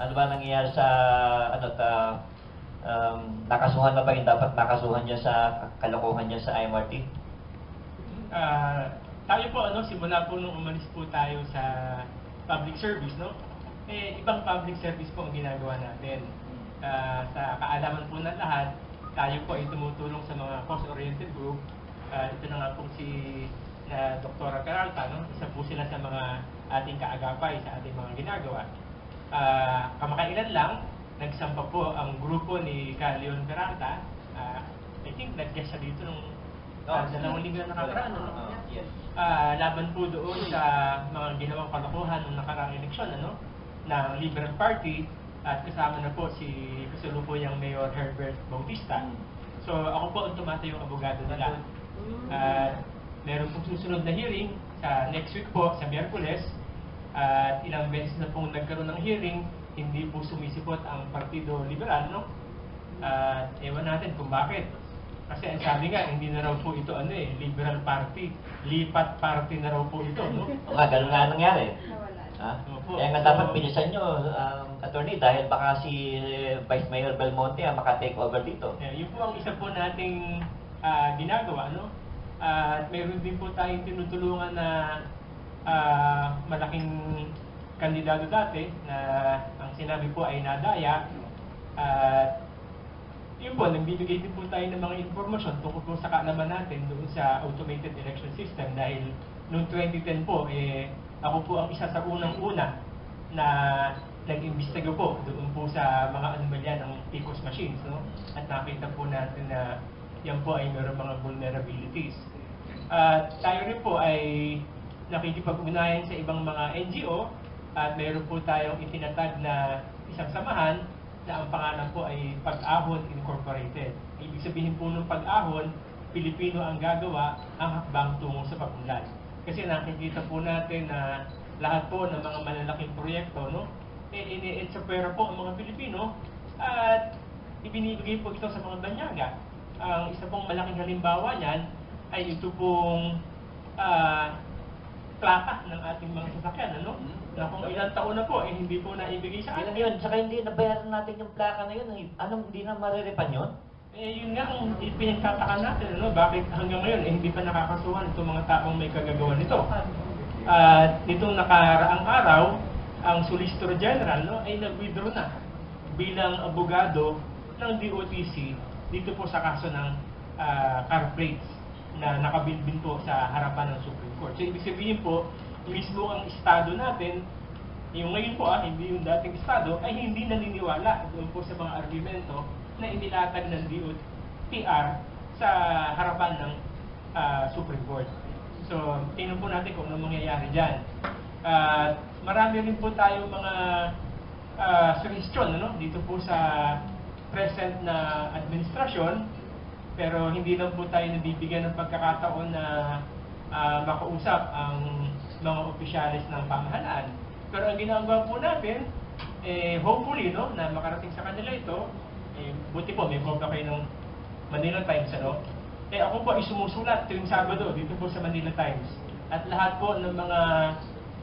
ano ba nangyayari sa ano ta um, nakasuhan na ba yung dapat nakasuhan niya sa kalokohan niya sa IMRT? Ah, tayo po ano simula po nung umalis po tayo sa public service no eh ibang public service po ang ginagawa natin Ah, sa kaalaman po ng lahat tayo po ay tumutulong sa mga cost oriented group Ah, ito na nga po si na Dr. Caralta no isa po sila sa mga ating kaagapay sa ating mga ginagawa Ah, kamakailan lang nagsampa po ang grupo ni Carleon Peralta Ah, I think nag-guest siya dito nung uh, dalawang linggo na nakakaraan ano? Yes. Ah, laban po doon sa mga ginawang kalokohan ng nakaraang eleksyon ano ng Liberal Party at kasama na po si kasalukuyang Mayor Herbert Bautista. So ako po ang tumatayong abogado nila. At meron pong susunod na hearing sa next week po sa Miyerkules at ilang beses na pong nagkaroon ng hearing hindi po sumisipot ang Partido Liberal no at ewan natin kung bakit kasi ang sabi nga, hindi na raw po ito ano eh, liberal party. Lipat party na raw po ito, no? Oo nga, ganun nga nangyari. Ha? Opo. Kaya nga dapat bilisan nyo, um, attorney, dahil baka si eh, Vice Mayor Belmonte ang maka-take over dito. Yeah, yun po ang isa po nating ah, ginagawa, no? At meron din po tayong tinutulungan na ah, malaking kandidato dati na ang sinabi po ay nadaya. At yun po, nagbibigay din po tayo ng mga informasyon tungkol po sa kaalaman natin doon sa automated election system dahil noong 2010 po, eh, ako po ang isa sa unang-una na nag-imbestiga po doon po sa mga anomalya ng PCOS machines. No? At nakita po natin na yan po ay mayroong mga vulnerabilities. At tayo rin po ay nakikipag-ugnayan sa ibang mga NGO at mayroon po tayong itinatag na isang samahan na ang pangalan po ay Pag-ahon Incorporated. Ibig sabihin po ng Pag-ahon, Pilipino ang gagawa ang hakbang tungo sa pag-unlad. Kasi nakikita po natin na lahat po ng mga malalaking proyekto, no, eh, ini sa pera po ang mga Pilipino at ibinibigay po ito sa mga banyaga. Ang isa pong malaking halimbawa niyan ay ito pong ah, plaka ng ating mga sasakyan, ano? Na kung ilang taon na po, eh hindi po naibigay sa Yun atin. yun, saka hindi nabayaran natin yung plaka na yun. eh. Anong hindi na marirepan yun? Eh, yun nga ang pinagtataka natin, ano? Bakit hanggang ngayon, eh, hindi pa nakakasuhan itong mga taong may kagagawa nito. At nitong nakaraang araw, ang Solicitor General no, ay nag-withdraw na bilang abogado ng DOTC dito po sa kaso ng ah, car plates na nakabilbin po sa harapan ng Supreme Court. So, ibig sabihin po, mismo ang estado natin, yung ngayon po ah, hindi yung dating estado, ay hindi naniniwala doon po sa mga argumento na inilatag ng DOTR sa harapan ng ah, Supreme Court. So, tingnan po natin kung ano mangyayari dyan. At marami rin po tayo mga uh, suggestion ano, dito po sa present na administrasyon pero hindi lang po tayo nabibigyan ng pagkakataon na ah, makausap ang mga opisyalis ng pamahalaan. Pero ang ginagawa po natin, eh, hopefully, no, na makarating sa kanila ito, eh, buti po, may copy kayo ng Manila Times, ano? Eh, ako po ay sumusulat tuwing Sabado dito po sa Manila Times. At lahat po ng mga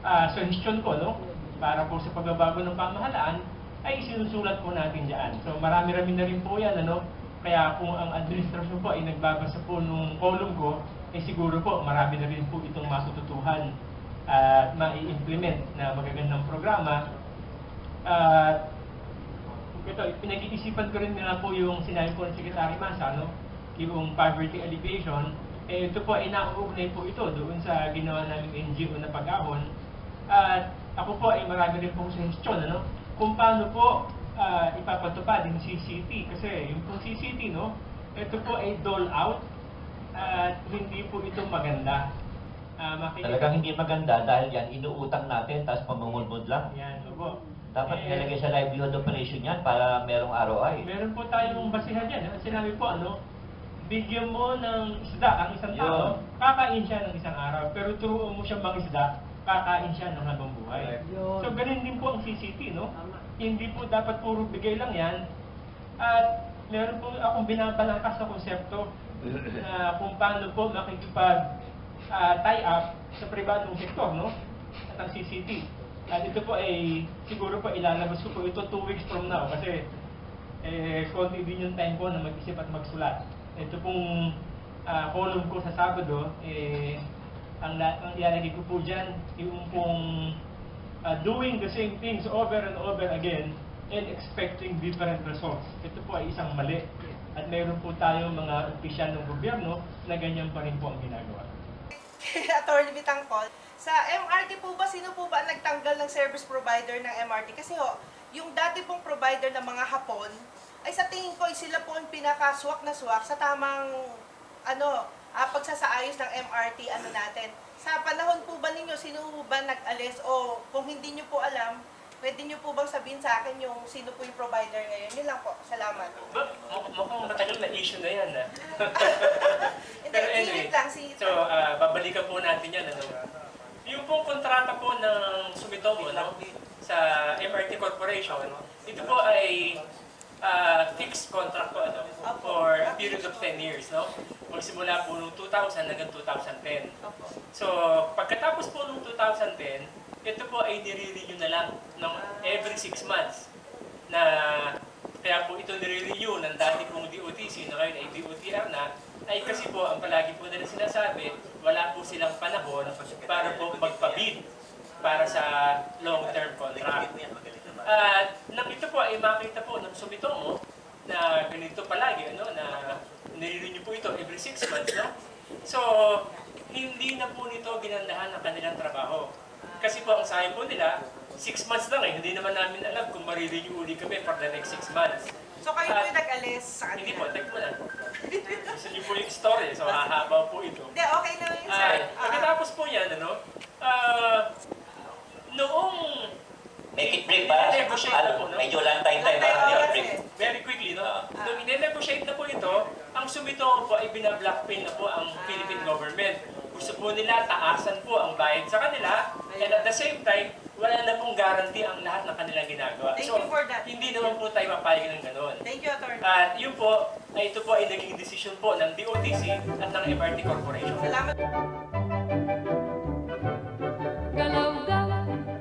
uh, suggestion ko, no, para po sa pagbabago ng pamahalaan, ay sinusulat po natin diyan. So marami-rami na rin po yan, ano, kaya kung ang administrasyon po ay nagbabasa po nung column ko, eh siguro po marami na rin po itong matututuhan at mai-implement na magagandang programa. At ito, pinag-iisipan ko rin nila po yung sinabi po ng Secretary Masa, no? yung poverty alleviation, eh ito po ay nauugnay po ito doon sa ginawa naming NGO na pag-ahon. At ako po ay marami rin pong suggestion, ano? Kung paano po ah, ipapatupad yung CCT. Kasi yung pong CCT, no? Ito po ay dole out at hindi po ito maganda. Makikita- Talagang hindi maganda dahil yan, inuutang natin, tapos pamumulmud lang. Yan, opo. Dapat Eh, nilagay sa livelihood operation yan para merong ROI. Meron po tayong basihan yan. eh. Sinabi po, ano, bigyan mo ng isda ang isang tao, Yun. kakain siya ng isang araw. Pero turuan mo siyang mangisda, kakain siya ng habang buhay. Yun. So, ganun din po ang CCT, no? Hindi po dapat puro bigay lang yan. At meron po akong binabalangkas na konsepto na kung paano po makikipag ah, tie up sa pribadong sektor, no? At ang CCT. At ito po ay siguro po ilalabas ko po ito two weeks from now kasi eh, konti din yung time ko na mag-isip at magsulat. Ito pong ah, column ko sa Sabado, eh, ang, ang ilalagay ko po dyan, yung pong ah, doing the same things over and over again and expecting different results. Ito po ay isang mali. At mayroon po tayong mga opisyal ng gobyerno na ganyan pa rin po ang ginagawa. Attorney Bitangkol, sa MRT po ba, sino po ba ang nagtanggal ng service provider ng MRT? Kasi ho, yung dati pong provider ng mga Hapon, ay sa tingin ko, sila po ang pinakaswak na swak sa tamang, ano, ah, pagsasaayos ng MRT, ano natin. Sa panahon po ba ninyo, sino po ba nag-alis? O kung hindi nyo po alam, pwede nyo po bang sabihin sa akin yung sino po yung provider ngayon? Yun lang po. Salamat. Ba, muk- mukhang matagal na issue na yan. ah. Hindi, Pero anyway, singit lang, singit so ah, babalikan po natin yan. Ano? Yung pong kontrata po ng Sumitomo no, sa MRT Corporation, ito po ay ah, fixed contract po ano, for a period of 10 years. No? Magsimula po noong 2000 hanggang 2010. Opo. So, pagkatapos po noong 2010, ito po ay nire-renew na lang ng every 6 months. Na kaya po ito nire-renew ng dati pong DOTC na ngayon ay DOTR na, ay kasi po ang palagi po nila sinasabi, wala po silang panahon para po magpabid para sa long-term contract. At nang ito po ay makita po ng Sumitomo na ganito palagi, ano, na nire-renew po ito every 6 months, no? So, hindi na po nito ginandahan ang kanilang trabaho. Kasi po ang sabi po nila, 6 months lang eh. Hindi naman namin alam kung marirenew uli kami for the next 6 months. So kayo po At- yung nag-alis sa Hindi kanila? po, tek mo na. Gusto niyo po yung story, so hahaba po ito. Hindi, okay na yun, sir. Ay, Ah, pagkatapos po yan, ano, ah, noong Make it brief ha. Negotiate na po, no? Medyo lang tayo tayo. Ha? Yeah, oras brief. eh. Very quickly, no? Nung i-negotiate na po ito, ang sumito po ay binablockmail na po ang Philippine government. Gusto po nila taasan po ang bayad sa kanila and at the same time, wala na pong guarantee ang lahat ng kanilang ginagawa. Thank so, you for that. hindi naman po tayo mapayag ng ganun. Thank you, Attorney. At yun po, ay ito po ay naging desisyon po ng DOTC at ng MRT Corporation. Salamat. Galaw-gaw,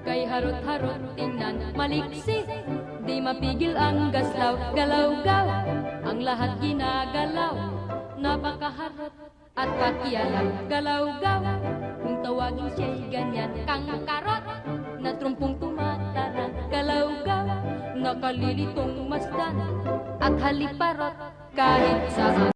kay harot-harot tingnan maliksi Di mapigil ang gaslaw, galaw-gaw Ang lahat ginagalaw, napakaharot at pakialaw Galaw-gaw, tawagin siya'y ganyan. Kang karot, na trumpong tumatarang Galaw-gaw, nakalilitong masdan At haliparot, kahit saan